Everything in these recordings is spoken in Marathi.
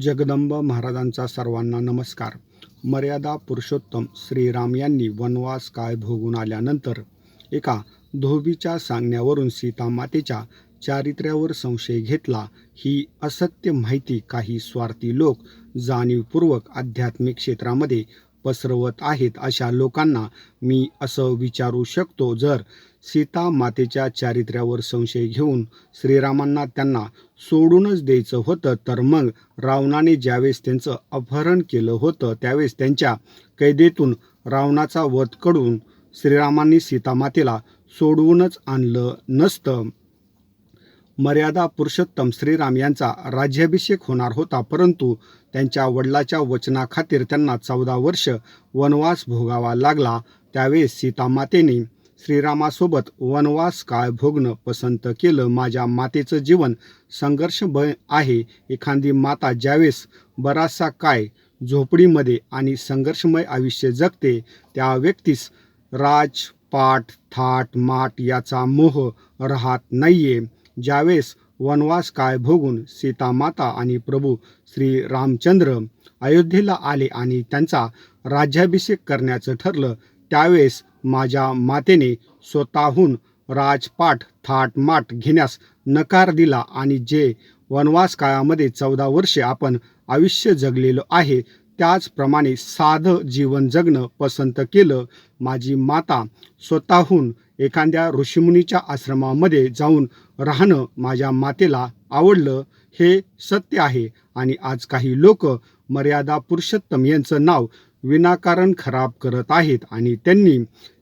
जगदंब महाराजांचा सर्वांना नमस्कार. मर्यादा पुरुषोत्तम श्रीराम यांनी वनवास काय भोगून आल्यानंतर एका धोबीच्या सांगण्यावरून सीतामातेच्या चारित्र्यावर संशय घेतला. ही असत्य माहिती काही स्वार्थी लोक जाणीवपूर्वक आध्यात्मिक क्षेत्रामध्ये पसरवत आहेत अशा लोकांना मी असं विचारू शकतो जर सीता मातेच्या चारित्र्यावर संशय घेऊन श्रीरामांना त्यांना सोडूनच द्यायचं होतं तर मग रावणाने ज्यावेळेस त्यांचं अपहरण केलं होतं त्यावेळेस त्यांच्या कैदेतून रावणाचा वधकडून श्रीरामांनी सीतामातेला सोडवूनच आणलं नसतं. मर्यादा पुरुषोत्तम श्रीराम यांचा राज्याभिषेक होणार होता परंतु त्यांच्या वडिलाच्या वचनाखातीर त्यांना चौदा वर्ष वनवास भोगावा लागला. त्यावेळेस सीतामातेने श्रीरामासोबत वनवास काळ भोगणं पसंत केलं. माझ्या मातेचं जीवन संघर्षमय आहे. एखादी माता ज्यावेळेस बराचसा काय झोपडीमध्ये आणि संघर्षमय आयुष्य जगते त्या व्यक्तीस राज पाठ थाट माट याचा मोह राहत नाहीये. ज्यावेळेस वनवास काय भोगून सीतामाता आणि प्रभू श्री रामचंद्र अयोध्येला आले आणि त्यांचा राज्याभिषेक करण्याचं ठरलं त्यावेळेस माझ्या मातेने स्वतःहून राजपाठ थाटमाट घेण्यास नकार दिला आणि जे वनवास काळामध्ये चौदा वर्षे आपण आयुष्य जगलेलो आहे त्याचप्रमाणे साधं जीवन जगणं पसंत केलं माझी माता स्वतःहून एखाद्या ऋषीमुनीच्या आश्रमामध्ये जाऊन राहणं माझ्या मातेला आवडलं हे सत्य आहे. आणि आज काही लोक मर्यादा पुरुषोत्तम यांचं नाव विनाकारण खराब करत आहेत आणि त्यांनी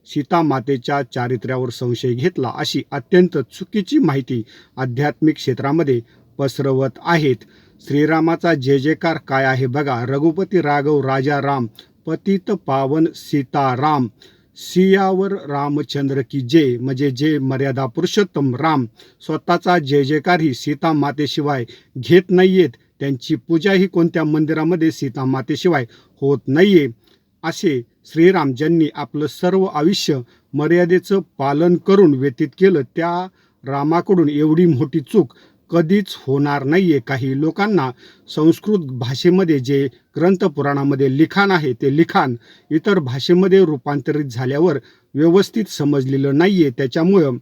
सीतामातेच्या चारित्र्यावर संशय घेतला अशी अत्यंत चुकीची माहिती आध्यात्मिक क्षेत्रामध्ये पसरवत आहेत. श्रीरामाचा जय जयकार काय आहे बघा. रघुपती राघव राजा राम पतित पावन सीताराम. सियावर रामचंद्र की जय. म्हणजे जे मर्यादा पुरुषोत्तम राम. स्वतःचा जय जयकारही सीता मातेशिवाय घेत नाहीयेत. त्यांची पूजा ही कोणत्या मंदिरामध्ये सीता मातेशिवाय होत नाहीये? असे श्रीराम ज्यांनी आपलं सर्व आयुष्य मर्यादेचं पालन करून व्यतीत केलं त्या रामाकडून एवढी मोठी चूक कधीच होणार नाही आहे काही लोकांना संस्कृत भाषेमध्ये जे ग्रंथ पुराणामध्ये लिखाण आहे ते लिखाण इतर भाषेमध्ये रूपांतरित झाल्यावर व्यवस्थित समजलेलं नाही आहे त्याच्यामुळं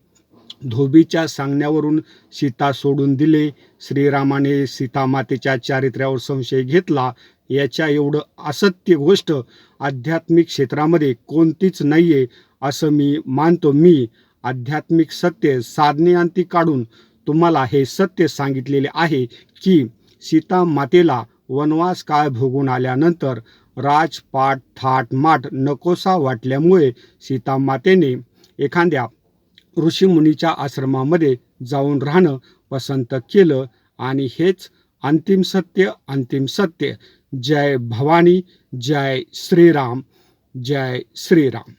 धोबीच्या सांगण्यावरून सीता सोडून दिले श्रीरामाने सीतामातेच्या चारित्र्यावर संशय घेतला. याच्या एवढं असत्य गोष्ट आध्यात्मिक क्षेत्रामध्ये कोणतीच नाही आहे असं मी मानतो मी. आध्यात्मिक सत्य साधनेअंती काढून तुम्हाला हे सत्य सांगितलेले आहे की सीता मातेला वनवास काळ भोगून आल्यानंतर राजपाट थाट माट नकोसा वाटल्यामुळे सीता मातेने एखाद्या ऋषीमुनीच्या आश्रमामध्ये जाऊन राहणं पसंत केलं आणि हेच अंतिम सत्य अंतिम सत्य. जय भवानी जय श्रीराम जय श्रीराम.